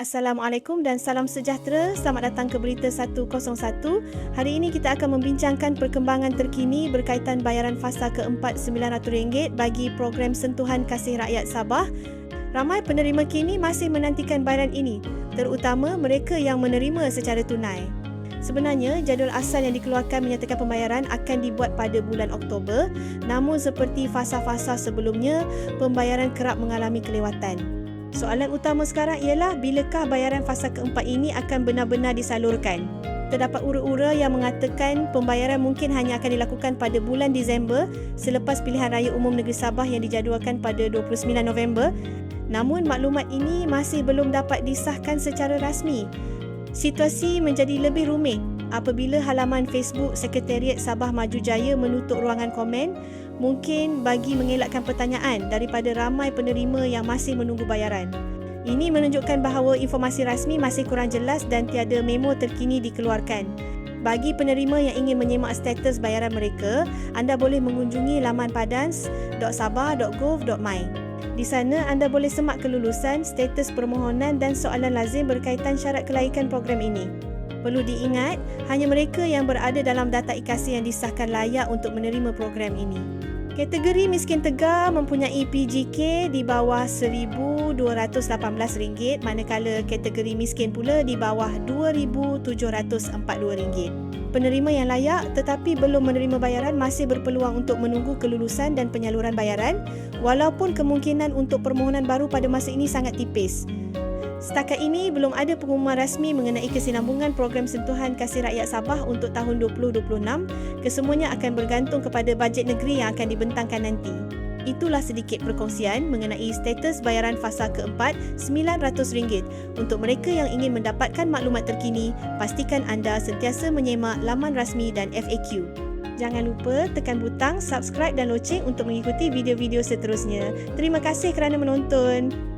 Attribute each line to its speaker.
Speaker 1: Assalamualaikum dan salam sejahtera. Selamat datang ke Berita 101. Hari ini kita akan membincangkan perkembangan terkini berkaitan bayaran fasa keempat RM900 bagi program Sentuhan Kasih Rakyat Sabah. Ramai penerima kini masih menantikan bayaran ini, terutama mereka yang menerima secara tunai. Sebenarnya, jadual asal yang dikeluarkan menyatakan pembayaran akan dibuat pada bulan Oktober, namun seperti fasa-fasa sebelumnya, pembayaran kerap mengalami kelewatan. Soalan utama sekarang ialah bilakah bayaran fasa keempat ini akan benar-benar disalurkan? Terdapat ura-ura yang mengatakan pembayaran mungkin hanya akan dilakukan pada bulan Disember selepas pilihan raya umum negeri Sabah yang dijadualkan pada 29 November. Namun maklumat ini masih belum dapat disahkan secara rasmi. Situasi menjadi lebih rumit apabila halaman Facebook Sekretariat Sabah Maju Jaya menutup ruangan komen mungkin bagi mengelakkan pertanyaan daripada ramai penerima yang masih menunggu bayaran. Ini menunjukkan bahawa informasi rasmi masih kurang jelas dan tiada memo terkini dikeluarkan. Bagi penerima yang ingin menyemak status bayaran mereka, anda boleh mengunjungi laman padans.sabah.gov.my. Di sana anda boleh semak kelulusan, status permohonan dan soalan lazim berkaitan syarat kelaikan program ini. Perlu diingat, hanya mereka yang berada dalam data ikasi yang disahkan layak untuk menerima program ini. Kategori miskin tegar mempunyai PGK di bawah RM1,218 manakala kategori miskin pula di bawah RM2,742. Penerima yang layak tetapi belum menerima bayaran masih berpeluang untuk menunggu kelulusan dan penyaluran bayaran walaupun kemungkinan untuk permohonan baru pada masa ini sangat tipis. Setakat ini, belum ada pengumuman rasmi mengenai kesinambungan program sentuhan kasih rakyat Sabah untuk tahun 2026. Kesemuanya akan bergantung kepada bajet negeri yang akan dibentangkan nanti. Itulah sedikit perkongsian mengenai status bayaran fasa keempat RM900. Untuk mereka yang ingin mendapatkan maklumat terkini, pastikan anda sentiasa menyemak laman rasmi dan FAQ. Jangan lupa tekan butang subscribe dan loceng untuk mengikuti video-video seterusnya. Terima kasih kerana menonton.